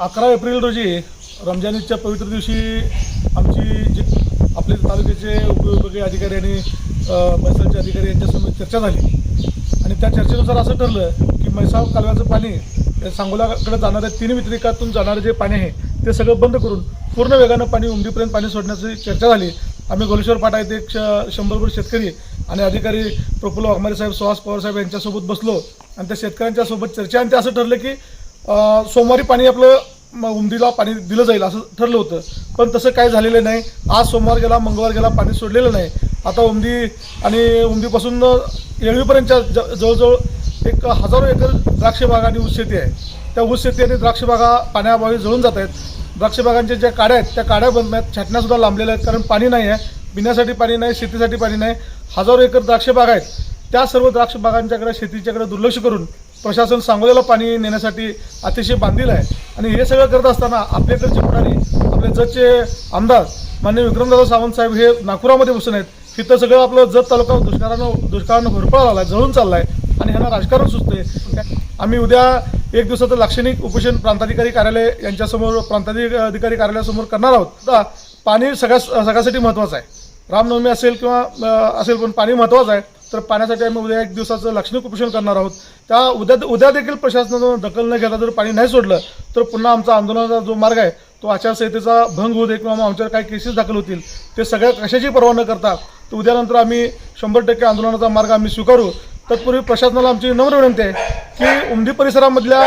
अकरा एप्रिल रोजी रमजान ईदच्या पवित्र दिवशी आमची जी आपले तालुक्याचे उपविभागीय अधिकारी आणि म्हैसाळचे अधिकारी यांच्यासमोर चर्चा झाली. आणि त्या चर्चेनुसार असं ठरलं की म्हैसाळ कालव्याचं पाणी सांगोलाकडे जाणाऱ्या तीन वितरिकातून जाणारं जे पाणी आहे ते सगळं बंद करून पूर्ण वेगानं पाणी उमदीपर्यंत पाणी सोडण्याची चर्चा झाली. आम्ही गोलेश्वर पाटा येथे एक श शंभरभर शेतकरी आणि अधिकारी प्रफुल्ल वाघमारे साहेब सुहास पवार साहेब यांच्यासोबत बसलो. आणि त्या शेतकऱ्यांच्या सोबत चर्चा आणि ते असं ठरलं की सोमवारी पाणी आपलं उमदीला पाणी दिलं जाईल असं ठरलं होतं. पण तसं काय झालेलं नाही. आज सोमवार गेला मंगळवार गेला पाणी सोडलेलं नाही. आता उमदी आणि उमदीपासून येळवीपर्यंतच्या ज- जवळजवळ एक हजारो एकर द्राक्षबागा आणि ऊस शेती आहे. त्या ऊस शेती आणि द्राक्ष बागा पाण्याअभावी जळून जात आहेत. द्राक्ष बागांच्या ज्या काड्या आहेत त्या काड्या बंद आहेत. छाटण्यासुद्धा लांबलेल्या आहेत कारण पाणी नाही आहे. पिण्यासाठी पाणी नाही शेतीसाठी पाणी नाही. हजारो एकर द्राक्षबागा आहेत. त्या सर्व द्राक्ष बागांच्याकडे शेतीच्याकडे दुर्लक्ष करून प्रशासन सांगोल्याला पाणी नेण्यासाठी अतिशय बांधील आहे. आणि हे सगळं करत असताना आपले इकडचे पुढारी आपले जतचे आमदार मान्य विक्रमदादा सावंत साहेब हे नागपुरामध्ये बसून आहेत. तिथं सगळं आपलं जत तालुका दुष्काळानं दुष्काळानं होरपळा आला आहे जळून चालला आहे आणि ह्यांना राजकारण सुचतंय. आम्ही उद्या एक दिवसाचं लाक्षणिक उपोषण प्रांताधिकारी कार्यालय यांच्यासमोर प्रांताधिकारी कार्यालयासमोर करणार आहोत. आता पाणी सगळ्या सगळ्यासाठी महत्त्वाचं आहे. रामनवमी असेल किंवा असेल पण पाणी महत्त्वाचं आहे. तर पाण्यासाठी आम्ही उद्या एक दिवसाचं लक्ष्मी कुपोषण करणार आहोत. त्या उद्या उद्या देखील प्रशासनानं दखल न घेता जर पाणी नाही सोडलं तर पुन्हा आमचा आंदोलनाचा जो मार्ग आहे तो आचारसंहितेचा भंग होऊ दे किंवा मग आमच्यावर काही केसेस दाखल होतील. ते सगळ्या कशाची पर्वा न करता तर उद्यानंतर आम्ही शंभर टक्के आंदोलनाचा मार्ग आम्ही स्वीकारू. तत्पूर्वी प्रशासनाला आमची नम्र विनंती आहे की उमदी परिसरामधल्या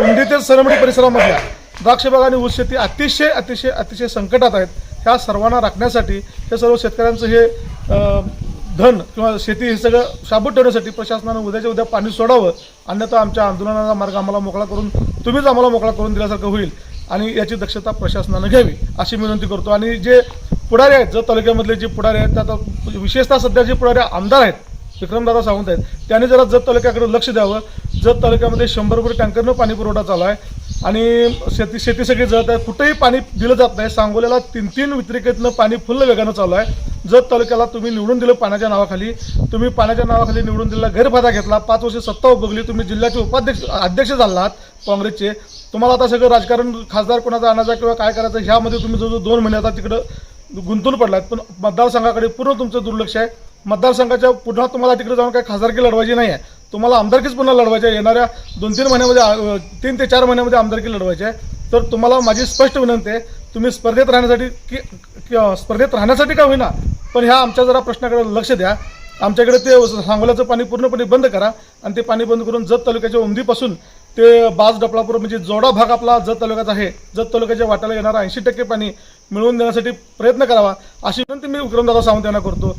उमदी ते सरमडी परिसरामधल्या द्राक्ष बाग आणि ऊस शेती अतिशय अतिशय अतिशय संकटात आहेत. ह्या सर्वांना राखण्यासाठी हे सर्व शेतकऱ्यांचं हे धन किंवा शेती हे सगळं शाबूत ठेवण्यासाठी प्रशासनानं उद्याच्या उद्या पाणी सोडावं अन्यथा आमच्या आंदोलनाचा मार्ग आम्हाला मोकळा करून तुम्हीच आम्हाला मोकळा करून दिल्यासारखं होईल आणि याची दक्षता प्रशासनानं घ्यावी अशी विनंती करतो. आणि जे पुढारी आहेत जत तालुक्यामधले जे पुढारी आहेत त्यात विशेषतः सध्या जे पुढारी आमदार आहेत विक्रमदादा सावंत आहेत त्यांनी जरा जत तालुक्याकडे लक्ष द्यावं. जत तालुक्यामध्ये शंभर टँकरनं पाणी पुरवठा चालू आहे आणि शेती शेती सगळी जळत आहे. कुठेही पाणी दिलं जात नाही. सांगोल्याला तीन तीन वितरिकेतनं पाणी फुल्ल वेगानं चालू आहे. जत तालुक्याला तुम्ही निवडून दिलं पाण्याच्या नावाखाली तुम्ही पाण्याच्या नावाखाली निवडून दिला गैरफायदा घेतला पाच वर्ष सत्ता उपभोगली तुम्ही जिल्ह्याचे उपाध्यक्ष अध्यक्ष झालात काँग्रेसचे. तुम्हाला आता सगळं राजकारण खासदार कोणाचा आणायचा किंवा काय करायचं ह्यामध्ये तुम्ही जवळजवळ दोन महिने आता तिकडं गुंतून पडलात. पण मतदारसंघाकडे पूर्ण तुमचं दुर्लक्ष आहे. मतदारसंघाच्या पुन्हा तुम्हाला तिकडे जाऊन काही खासदारकी लढवायची नाही आहे. तुम्हाला आमदारकीच पुन्हा लढवायची आहे. येणाऱ्या दोन तीन महिन्यामध्ये तीन ते चार महिन्यामध्ये आमदारकी लढवायची आहे. तर तुम्हाला माझी स्पष्ट विनंती आहे तुम्ही स्पर्धेत राहण्यासाठी की स्पर्धेत राहण्यासाठी का होईना पण ह्या आमच्या जरा प्रश्नाकडे लक्ष द्या. आमच्याकडे ते सांगोल्याचं पाणी पूर्णपणे बंद करा आणि ते पाणी बंद करून जत तालुक्याच्या उमदीपासून ते बाज डपळापूर म्हणजे जोडा भाग आपला जत तालुक्याचा आहे. जत तालुक्याच्या वाट्याला येणारा ऐंशी टक्के पाणी मिळवून देण्यासाठी प्रयत्न करावा. अशी विनंती मी विक्रमदादा सावंत यांना करतो